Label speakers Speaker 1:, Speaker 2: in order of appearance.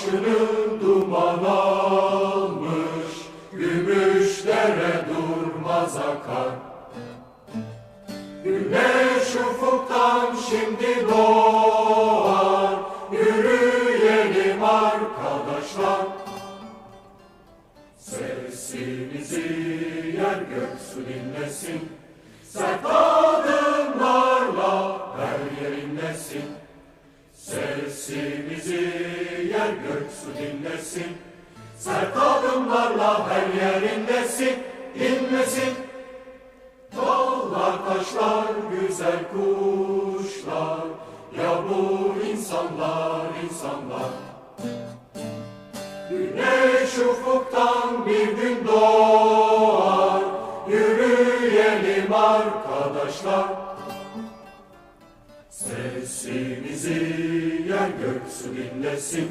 Speaker 1: Başını duman almış, gümüş dere durmaz akar. Güneş ufuktan şimdi doğar, yürüyelim arkadaşlar. Sesimizi yer göksu dinlesin, sert adımlarla. Sesimizi yer göksu dinlesin, sert adımlarla her yer inlesin, inlesin. Dağlar, taşlar, güzel kuşlar, ya bu insanlar, insanlar. Güneş ufuktan bir gün doğar, yürüyelim arkadaşlar. Sesimizi yer göksu dinlesin,